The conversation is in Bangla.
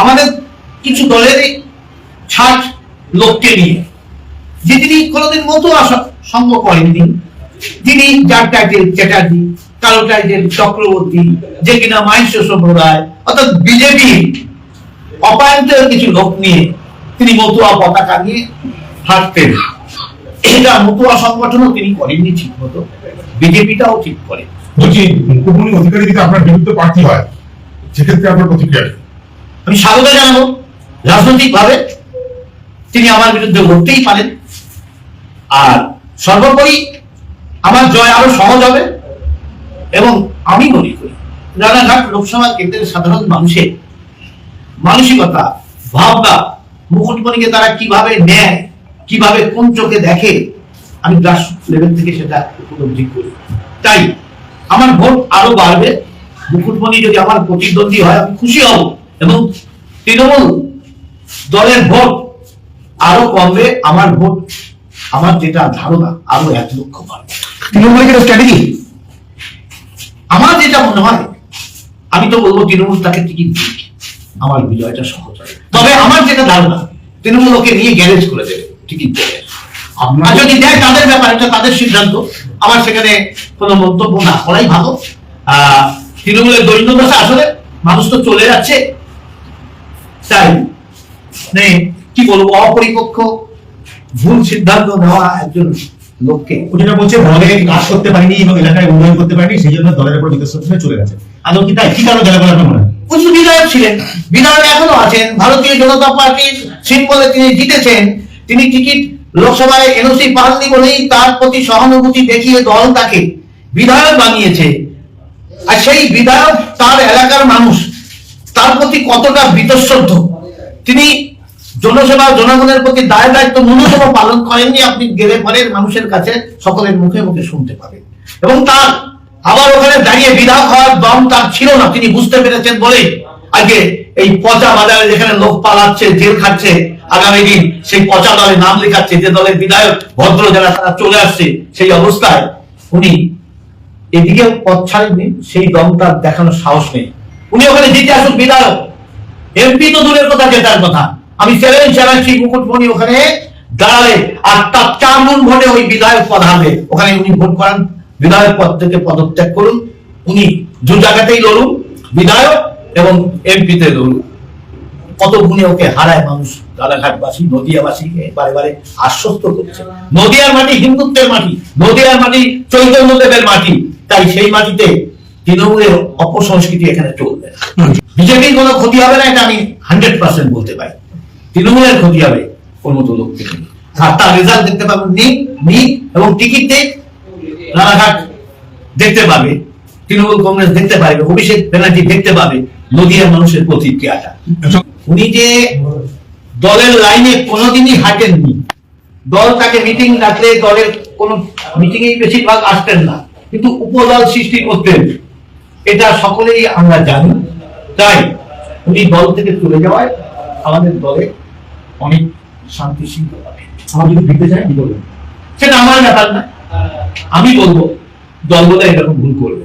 আমাদের কিছু দলের ছাট লোককে নিয়ে। যে তিনি কোনোদিন মতো আসা সঙ্গ করেননি। তিনি যার টাইটেল চ্যাটার্জি, কালো টাইটেল চক্রবর্তী, যে কিনা মাইন্স সম্প্রদায়, অর্থাৎ বিজেপি অপায়ন্ত কিছু লোক নিয়ে তিনি মতুয়া পতাকা নিয়ে হাঁটতেন। এটা মতুয়া সংগঠনও তিনি করেননি ঠিক মতো বিজেপিটাও ঠিক করে বলছি, মুখ্যমন্ত্রী অধিকারী যদি আপনার বিরুদ্ধে প্রার্থী হয়, সেক্ষেত্রে আপনার প্রতিক্রিয়া? আমি স্বাগত জানাব রাজনৈতিক ভাবে তিনি আমার বিরুদ্ধে লড়তেই পারেন। আর সর্বোপরি আমার জয় আরও সহজ হবে। এবং আমি মনে করি, রানাঘাট লোকসভা কেন্দ্রের সাধারণ মানুষের মানসিকতা, ভাবনা, মুকুটমণিকে তারা কীভাবে নেয়, কীভাবে কোন চোখে দেখে, আমি গ্রাস লেভেল থেকে সেটা উপলব্ধি করি। তাই আমার ভোট আরও বাড়বে। মুকুটমণি যদি আমার প্রতিদ্বন্দ্বী হয়, আমি খুশি হব। এবং তৃণমূল দলের ভোট আরও কমবে আমার ভোট আমার যেটা ধারণা আরও এক লক্ষ বাড়বে। তৃণমূলের স্ট্র্যাটেজি আমার যেটা মনে হয় আমি তো বলব তৃণমূল তাকে টিকিট দিক আমার বিজয়টা সহজ হবে। তবে আমার যেটা ধারণা তৃণমূল ওকে নিয়ে গ্যারেজ করে দেবে টিকিট দেবে আর যদি দেয় তাদের ব্যাপার এটা তাদের সিদ্ধান্ত। আমার সেখানে কোনো মন্তব্য না করাই ভালো। আহ, তৃণমূলের দৈন্যদশা আসলে মানুষ তো চলে যাচ্ছে। তাই মানে কি বলব অপরিপক্ষ ভুল সিদ্ধান্ত নেওয়া একজন লোককে যেটা বলছে দলে কাজ করতে পারেনি এবং এলাকায় উন্নয়ন করতে পারেনি সেই জন্য দলের উপর চলে গেছে। আদৌ কি তাই? কি কারণ গেলে বলে আপনার মনে হয়? বিধায়ক ছিলেন বিধায়ক এখনও আছেন ভারতীয় জনতা পার্টির সিম্বলে তিনি জিতেছেন তিনি টিকিট লোকসভায় এনওসি পাননি বলেই তার প্রতি সহানুভূতি দেখিয়ে দল তাকে বিধায়ক বানিয়েছে। আর সেই বিধায়ক তার এলাকার মানুষ প্রতি কতটা বীতশ্রদ্ধ? তিনি জনসেবা, জনগণের প্রতি দায় দায়িত্ব ন্যূনতম পালন করেননি, আপনি গেলে পরের মানুষের কাছে সকলের মুখে মুখে শুনতে পাবেন। এবং তার আবার ওখানে দাঁড়িয়ে বিধায়ক হওয়ার দম তার ছিল না, তিনি বুঝতে পেরেছেন বলে আগে এই পচা বাজারে যেখানে লোক পালাচ্ছে, জেল খাচ্ছে, আগামী দিন সেই পচা দলে নাম লেখাচ্ছে, যে দলের বিধায়ক ভদ্র যারা তারা চলে আসছে, সেই অবস্থায় উনি এদিকে পথ ছাড়েননি, সেই দম তার দেখানোর সাহস নেই। উনি ওখানে জিতে আসুন বিধায়ক এমপি তো দূরের কথা, জেতার কথা। আমি চ্যালেঞ্জ জানাচ্ছি মুকুটমণি ওখানে দাঁড়ালে, আর তার চার গুণ ভোটে ওই বিধায়ক পদ হারবে ওখানে উনি ভোট করান। বিধায়ক পদ থেকে পদত্যাগ করুন। উনি দু জায়গাতেই লড়ুন, বিধায়ক এবং এমপিতে লড়ুন। কত গুণে ওকে হারায় মানুষ, রানাঘাটবাসী নদিয়াবাসী বারে বারে আশ্বস্ত করছে। নদিয়ার মাটি হিন্দুত্বের মাটি, নদিয়ার মাটি চৈতন্যদেবের মাটি, তাই সেই মাটিতে তৃণমূলের অপসংস্কৃতি এখানে চলবে না। বিজেপির কোনো ক্ষতি হবে না এটা আমি হান্ড্রেড পার্সেন্ট বলতে পারি। তৃণমূলের ক্ষতি হবে কোন মতো লোক থেকে আর তার রেজাল্ট দেখতে পাবেন নিক নিক এবং টিকিট দেখ রানাঘাট দেখতে পাবে তৃণমূল কংগ্রেস দেখতে পাবে অভিষেক ব্যানার্জি দেখতে পাবে নদিয়ার মানুষের প্রতিক্রিয়াটা। উনি যে দলের লাইনে কোনোদিনই হাঁটেননি দল তাকে মিটিং ডাকলে দলের কোন মিটিং এই বেশিরভাগ আসতেন না কিন্তু উপদল সৃষ্টি করতেন। এটা সকলেই আমরা জানি। তাই উনি দল থেকে চলে যাওয়ায় আমাদের দলে অনেক শান্তি শৃঙ্খলা আমার যদি দিতে চাই কি বলবেন? সেটা আমার ব্যাপার না। আমি বলব, দল বোধহয় এরকম ভুল করবে।